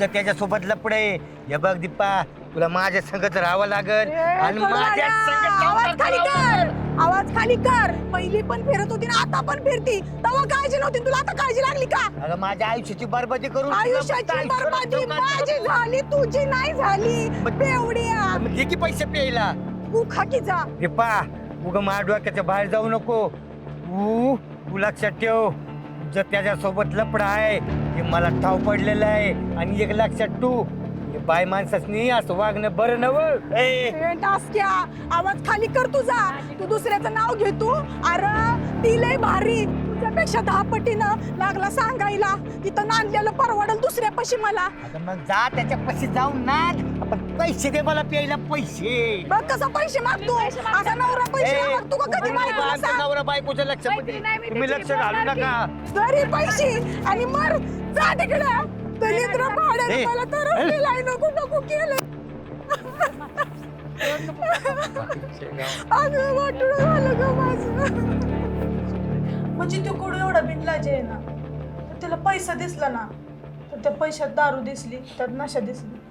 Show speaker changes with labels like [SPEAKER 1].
[SPEAKER 1] तुझं त्याच्यासोबत लपड. आहे हे बघ दीपा तुला माझ्या संगत राहावं लागल आणि माझ्या संगत
[SPEAKER 2] आवाज खाली कर. आवाज खाली कर. पहिली पण फिरत होती ना आता पण फिरती. तेव्हा काळजी नव्हती. तुला आता काळजी लागली का?
[SPEAKER 1] अगं माझ्या आयुष्याची बरबादी करून
[SPEAKER 2] आयुष्याची बरबादी माझी. झाली तुझी नाही झाली. बेवड्या.
[SPEAKER 1] दे की पैसे प्यायला.
[SPEAKER 2] तू खाकी जा.
[SPEAKER 1] दीपा उग माझ्या डोक्याच्या बाहेर जाऊ नको. तू तू लक्षात ठेव. जर त्याच्यासोबत लपड आहे. हे मला ठाव पडलेलं आहे. आणि एक लक्षात तू हे बाय माणसासनी असं वागणं बरं नव ए.
[SPEAKER 2] ए, टासक्या आवाज खाली कर तुझा. तू दुसऱ्याचं नाव घे तू. अरे ती लय भारी. तुझ्यापेक्षा दहा पटीनं लागला सांगायला. तिथं नांदलेलं परवडल दुसऱ्यापाशी मला.
[SPEAKER 1] आता मग जा त्याच्या पैसे जाऊन ना आपण पैसे दे मला प्यायला पैसे.
[SPEAKER 2] बघ कसं पैसे मागतो असा नवरा पैसे मागतो का कधी बायकोला
[SPEAKER 1] आमच्या
[SPEAKER 2] सांग
[SPEAKER 1] नवरा बायकोचं लक्ष तुम्ही लक्ष घालू नका.
[SPEAKER 2] घरी पैसे आणि मर जा तिकडे. दलिद्र भाड्याने
[SPEAKER 1] ए,
[SPEAKER 2] मला तर. केलाय नको नको केलं. अगं वाटलं झालं ग माझं.
[SPEAKER 3] म्हणजे तो कडू एवढा बिनलाजे आहे ना? तर त्याला पैसा दिसला ना तर त्या पैशात दारू दिसली त्यात नशा दिसली.